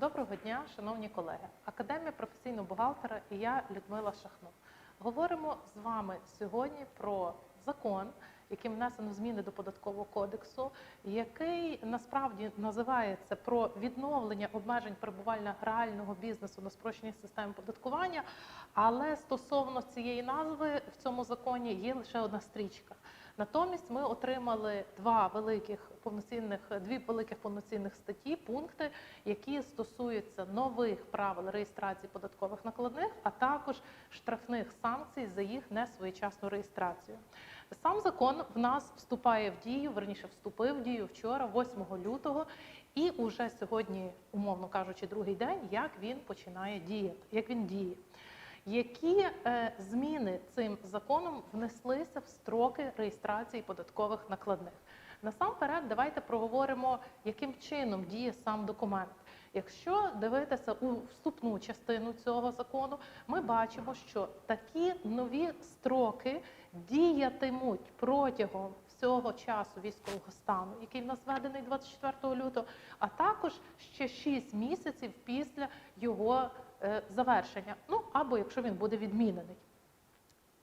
Доброго дня, шановні колеги. Академія професійного бухгалтера і я, Людмила Шахно. Говоримо з вами сьогодні про закон, яким внесено зміни до податкового кодексу, який насправді називається про відновлення обмежень перебування реального бізнесу на спрощеній системі податкування. Але стосовно цієї назви в цьому законі є лише одна стрічка. Натомість ми отримали два великих повноцінних дві великих повноцінних статті, пункти, які стосуються нових правил реєстрації податкових накладних, а також штрафних санкцій за їх несвоєчасну реєстрацію. Сам закон в нас вступає в дію, верніше вступив в дію вчора, 8 лютого, і уже сьогодні, умовно кажучи, другий день, як він починає діяти, як він діє. Які е, зміни цим законом внеслися в строки реєстрації податкових накладних? Насамперед, давайте проговоримо, яким чином діє сам документ. Якщо дивитися у вступну частину цього закону, ми бачимо, що такі нові строки діятимуть протягом всього часу військового стану, який в нас введений 24 лютого, а також ще 6 місяців після його завершення. Ну або якщо він буде відмінений.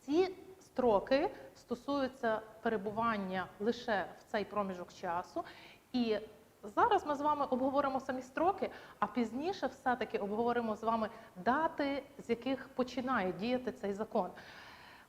Ці строки стосуються перебування лише в цей проміжок часу. І зараз ми з вами обговоримо самі строки, а пізніше все-таки обговоримо з вами дати, з яких починає діяти цей закон.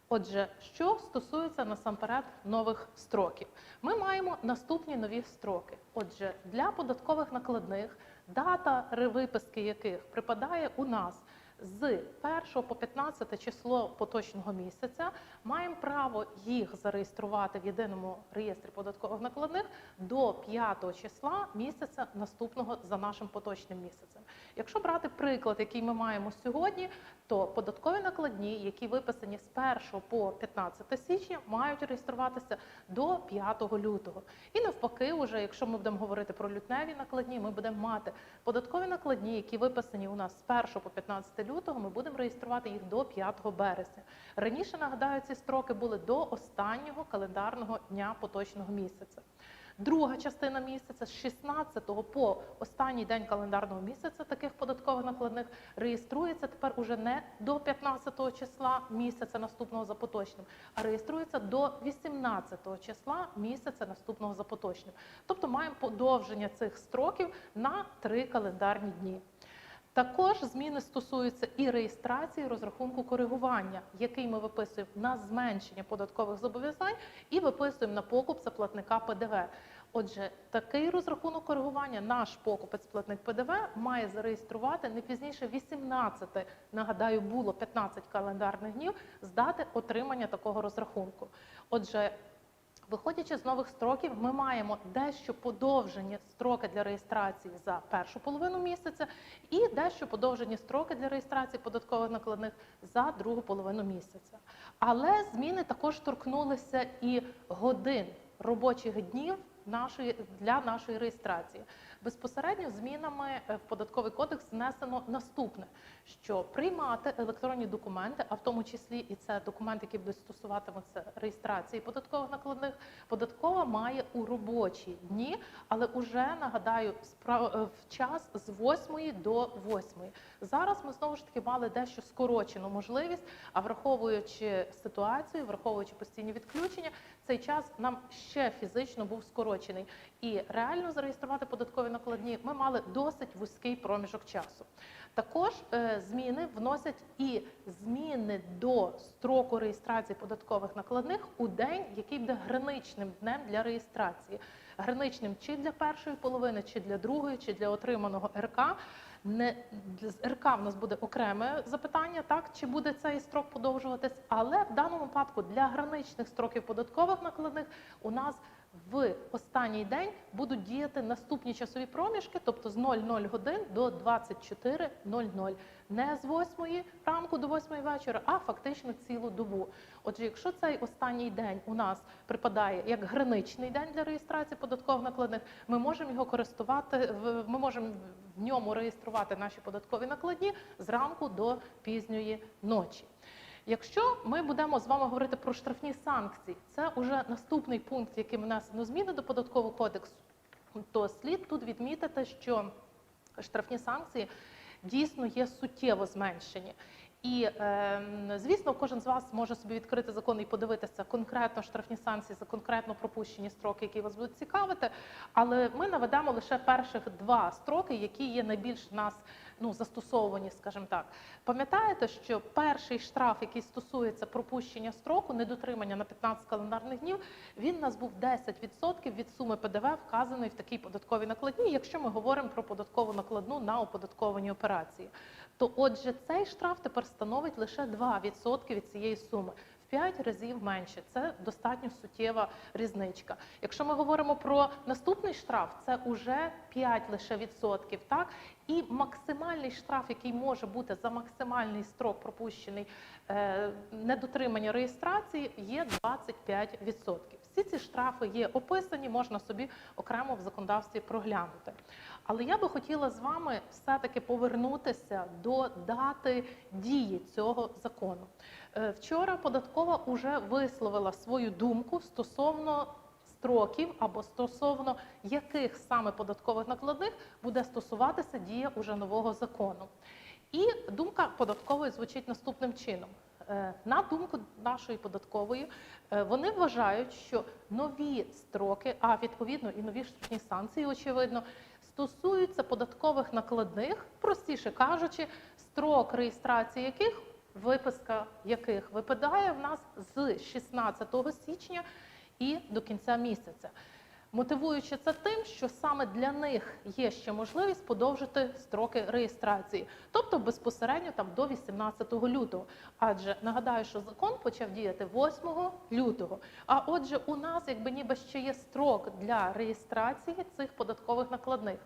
Отже, що стосується насамперед нових строків, ми маємо наступні нові строки. Отже, для податкових накладних дата виписки яких припадає у нас з 1 по 15 число поточного місяця, маємо право їх зареєструвати в єдиному реєстрі податкових накладних до 5 числа місяця наступного за нашим поточним місяцем. Якщо брати приклад, який ми маємо сьогодні, то податкові накладні, які виписані з 1 по 15 січня, мають реєструватися до 5 лютого. І навпаки, уже якщо ми будемо говорити про лютневі накладні, ми будемо мати податкові накладні, які виписані у нас з 1 по 15 лютого, ми будемо реєструвати їх до 5 березня. Раніше нагадаю, ці строки були до останнього календарного дня поточного місяця. Друга частина місяця з 16 по останній день календарного місяця таких податкових накладних реєструється тепер уже не до 15 числа місяця наступного за поточним, а реєструється до 18 числа місяця наступного за поточним. Тобто маємо подовження цих строків на три календарні дні. Також зміни стосуються і реєстрації розрахунку коригування, який ми виписуємо на зменшення податкових зобов'язань і виписуємо на покуп за платника ПДВ. Отже, такий розрахунок коригування наш покупець-платник ПДВ має зареєструвати не пізніше 18, нагадаю, було 15 календарних днів з дати отримання такого розрахунку. Отже, Виходячи з нових строків, ми маємо дещо подовжені строки для реєстрації за першу половину місяця і дещо подовжені строки для реєстрації податкових накладних за другу половину місяця. Але зміни також торкнулися і годин робочих днів нашої для нашої реєстрації. Безпосередньо змінами е, в податковий кодекс внесено наступне: що приймати електронні документи, а в тому числі і це документи, які будуть стосуватимуться реєстрації податкових накладних, податкова має у робочі дні, але уже нагадаю, е, в час з 8 до 8. Зараз ми знову ж таки мали дещо скорочену можливість, а враховуючи ситуацію, враховуючи постійні відключення, цей час нам ще фізично був скорочений. І реально зареєструвати податкові накладні ми мали досить вузький проміжок часу. Також е, зміни вносять і зміни до строку реєстрації податкових накладних у день, який буде граничним днем для реєстрації. Граничним чи для першої половини, чи для другої, чи для отриманого РК. Не з РК в нас буде окреме запитання, так чи буде цей строк подовжуватись, але в даному випадку для граничних строків податкових накладних у нас в останній день будуть діяти наступні часові проміжки, тобто з 00 годин до 24.00. Не з 8 ранку до 8 вечора, а фактично цілу добу. Отже, якщо цей останній день у нас припадає як граничний день для реєстрації податкових накладних, ми можемо його користувати, ми можемо в ньому реєструвати наші податкові накладні зранку до пізньої ночі. Якщо ми будемо з вами говорити про штрафні санкції, це вже наступний пункт, яким внесено зміни до податкового кодексу, то слід тут відмітити, що штрафні санкції дійсно є суттєво зменшені. І ем, звісно, кожен з вас може собі відкрити закон і подивитися конкретно штрафні санкції за конкретно пропущені строки, які вас будуть цікавити. Але ми наведемо лише перших два строки, які є найбільш нас ну застосовані, скажімо так. Пам'ятаєте, що перший штраф, який стосується пропущення строку, недотримання на 15 календарних днів, він у нас був 10% від суми ПДВ, вказаної в такій податковій накладні, якщо ми говоримо про податкову накладну на оподатковані операції. То отже, цей штраф тепер становить лише 2% від цієї суми. В 5 разів менше. Це достатньо суттєва різничка. Якщо ми говоримо про наступний штраф, це вже 5 лише відсотків. Так? І максимальний штраф, який може бути за максимальний строк пропущений е, недотримання реєстрації, є 25%. Всі ці штрафи є описані, можна собі окремо в законодавстві проглянути. Але я би хотіла з вами все-таки повернутися до дати дії цього закону. Е, Вчора податкова вже висловила свою думку стосовно строків або стосовно яких саме податкових накладних буде стосуватися дія уже нового закону. І думка податкової звучить наступним чином. Е, На думку нашої податкової, е, вони вважають, що нові строки, а відповідно і нові штрафні санкції, очевидно, стосуються податкових накладних, простіше кажучи, строк реєстрації яких виписка яких випадає в нас з 16 січня і до кінця місяця. Мотивуючи це тим, що саме для них є ще можливість подовжити строки реєстрації, тобто безпосередньо там до 18 лютого. Адже нагадаю, що закон почав діяти 8 лютого. А отже, у нас якби ніби ще є строк для реєстрації цих податкових накладних.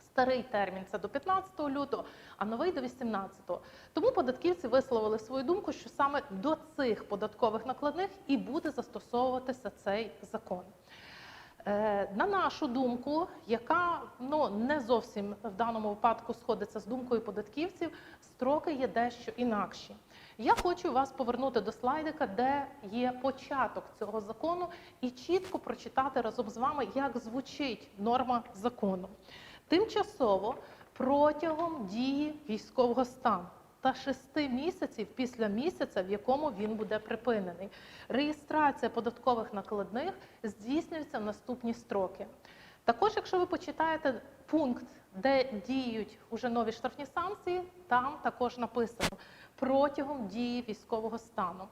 Старий термін це до 15 лютого, а новий до 18. Тому податківці висловили свою думку, що саме до цих податкових накладних і буде застосовуватися цей закон. Е, На нашу думку, яка ну не зовсім в даному випадку сходиться з думкою податківців, строки є дещо інакші. Я хочу вас повернути до слайдика, де є початок цього закону, і чітко прочитати разом з вами, як звучить норма закону. Тимчасово протягом дії військового стану та шести місяців після місяця, в якому він буде припинений. Реєстрація податкових накладних здійснюється в наступні строки. Також, якщо ви почитаєте пункт, де діють уже нові штрафні санкції, там також написано протягом дії військового стану.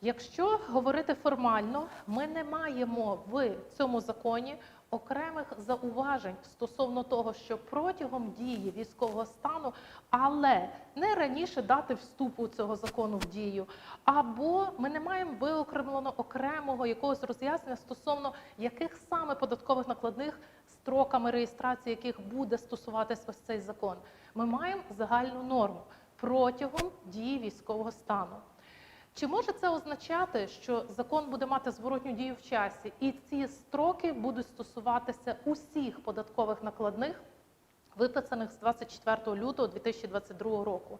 Якщо говорити формально, ми не маємо в цьому законі окремих зауважень стосовно того, що протягом дії військового стану, але не раніше дати вступу цього закону в дію, або ми не маємо виокремлено окремого якогось роз'яснення стосовно яких саме податкових накладних строками реєстрації яких буде стосуватись ось цей закон. Ми маємо загальну норму протягом дії військового стану. Чи може це означати, що закон буде мати зворотню дію в часі, і ці строки будуть стосуватися усіх податкових накладних, виписаних з 24 лютого 2022 року?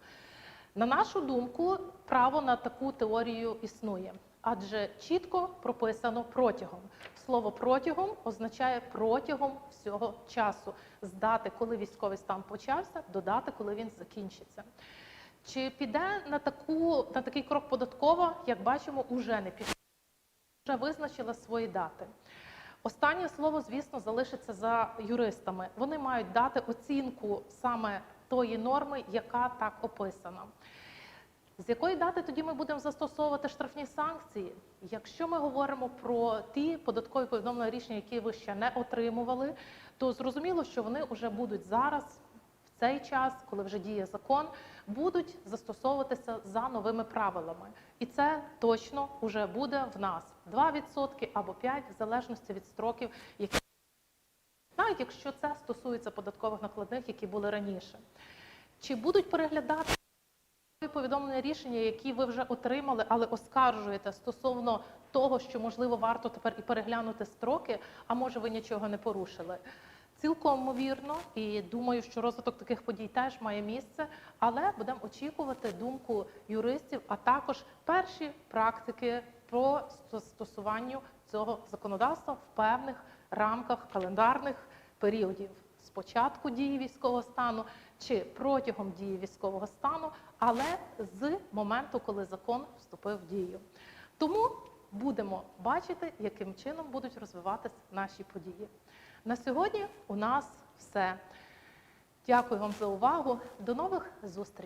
На нашу думку, право на таку теорію існує, адже чітко прописано протягом. Слово протягом означає протягом всього часу, з дати, коли військовий стан почався, до дати, коли він закінчиться. Чи піде на таку на такий крок податкова, як бачимо, уже не пішла, вже визначила свої дати. Останнє слово, звісно, залишиться за юристами. Вони мають дати оцінку саме тої норми, яка так описана. З якої дати тоді ми будемо застосовувати штрафні санкції? Якщо ми говоримо про ті податкові повідомлення рішення, які ви ще не отримували, то зрозуміло, що вони вже будуть зараз, цей час, коли вже діє закон, будуть застосовуватися за новими правилами. І це точно вже буде в нас 2% або 5%, в залежності від строків, які навіть якщо це стосується податкових накладних, які були раніше. Чи будуть переглядати повідомлення рішення, які ви вже отримали, але оскаржуєте стосовно того, що можливо варто тепер і переглянути строки, а може ви нічого не порушили? Цілком вірно, і думаю, що розвиток таких подій теж має місце, але будемо очікувати думку юристів, а також перші практики про застосування цього законодавства в певних рамках календарних періодів спочатку дії військового стану чи протягом дії військового стану, але з моменту, коли закон вступив в дію. Тому будемо бачити, яким чином будуть розвиватися наші події. На сьогодні у нас все. Дякую вам за увагу. До нових зустрічей!